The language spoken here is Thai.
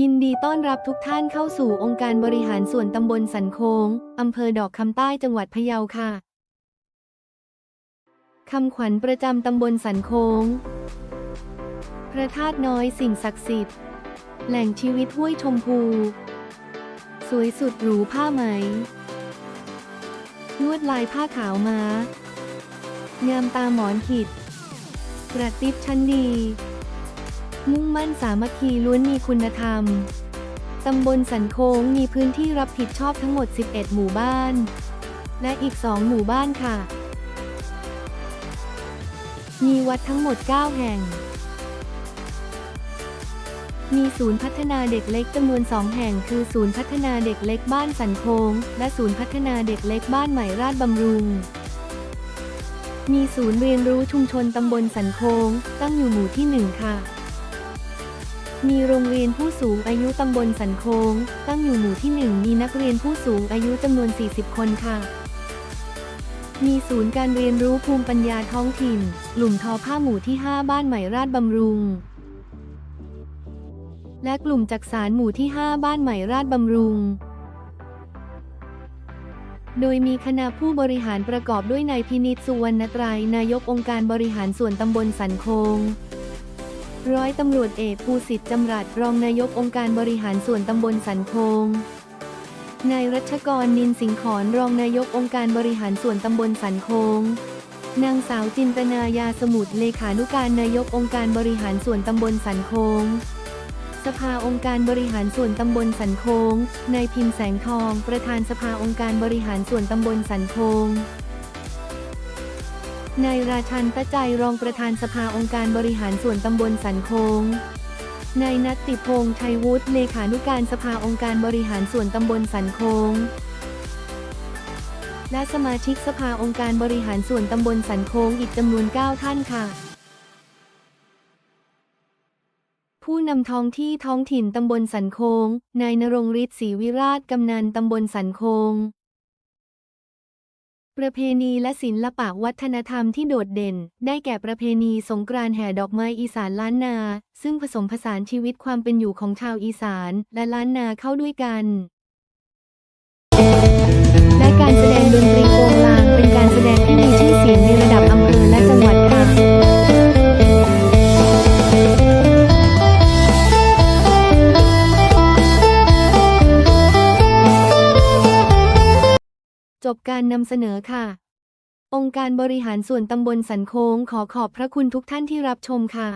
ยินดีต้อนรับทุกท่านเข้าสู่องค์การบริหารส่วนตำบลสันโค้งอำเภอดอกคำใต้จังหวัดพะเยาค่ะ คำขวัญประจำตำบลสันโค้งพระธาตุน้อยสิ่งศักดิ์สิทธิ์ แหล่งชีวิตห้วยชมพู สวยสุดหรูผ้าไหม ลวดลายผ้าขาวม้างามตาหมอนขิด กระติบชั้นดี มุ่งมั่นสามัคคีล้วนมีคุณธรรม ตำบลสันโค้งมีพื้นที่รับผิดชอบทั้งหมด 11 หมู่บ้าน และอีก 2 หมู่บ้านค่ะ มีวัดทั้งหมด 9 แห่ง มีศูนย์พัฒนาเด็กเล็กจำนวน 2 แห่ง คือศูนย์พัฒนาเด็กเล็กบ้านสันโค้ง และศูนย์พัฒนาเด็กเล็กบ้านใหม่ราชบำรุงมีศูนย์เรียนรู้ชุมชนตำบลสันโค้ง ตั้งอยู่หมู่ที่ 1 ค่ะ มีโรงเรียนผู้สูงอายุตำบลสันโค้ง ตั้งอยู่หมู่ที่ 1 มีนักเรียนผู้สูงอายุจำนวน 40 คนค่ะ มีศูนย์การเรียนรู้ภูมิปัญญาท้องถิ่น กลุ่มทอผ้าหมู่ที่ 5 บ้านใหม่ราชบำรุง และกลุ่มจักสารหมู่ที่ 5 บ้านใหม่ราชบำรุง โดยมีคณะผู้บริหารประกอบด้วยนายพินิจสุวรรณไตรนายกองค์การบริหารส่วนตำบลสันโคง ร้อยตำรวจเอกภูสิทธิ์จำรัดรองนายกองค์การบริหารส่วนตำบลสันโคงนายรัชกรนินสิงขอนรองนายกองค์การบริหารส่วนตำบลสันโคงนางสาวจินตนายาสมุทรเลขานุการนายกองค์การบริหารส่วนตำบลสันโคงสภาองค์การบริหารส่วนตำบลสันโคงนายพิมพ์แสงทอง ประธานสภาองค์การบริหารส่วนตำบลสันโคง นายราชันตะใจรองประธานสภาองค์การบริหารส่วนตำบลสันโคงนายนัตติพงษ์ชัยวุฒิเลขานุการสภาองค์การบริหารส่วนตำบลสันโคงและสมาชิกสภาองค์การบริหารส่วนตำบลสันโคงอีกจำนวน 9 ท่านค่ะ ผู้นำท้องที่ท้องถิ่นตำบลสันโคงนายนรงฤทธิ์ศรีวิราชกำนันตำบลสันโคง ประเพณีและศิลปะวัฒนธรรมที่โดดเด่น ได้แก่ประเพณีสงกรานต์แห่ดอกไม้อีสานล้านนา ซึ่งผสมผสานชีวิตความเป็นอยู่ของชาวอีสานและล้านนาเข้าด้วยกัน และการแสดงดนตรี จบการนำเสนอค่ะ องค์การบริหารส่วนตำบลสันโค้งขอขอบพระคุณทุกท่านที่รับชมค่ะ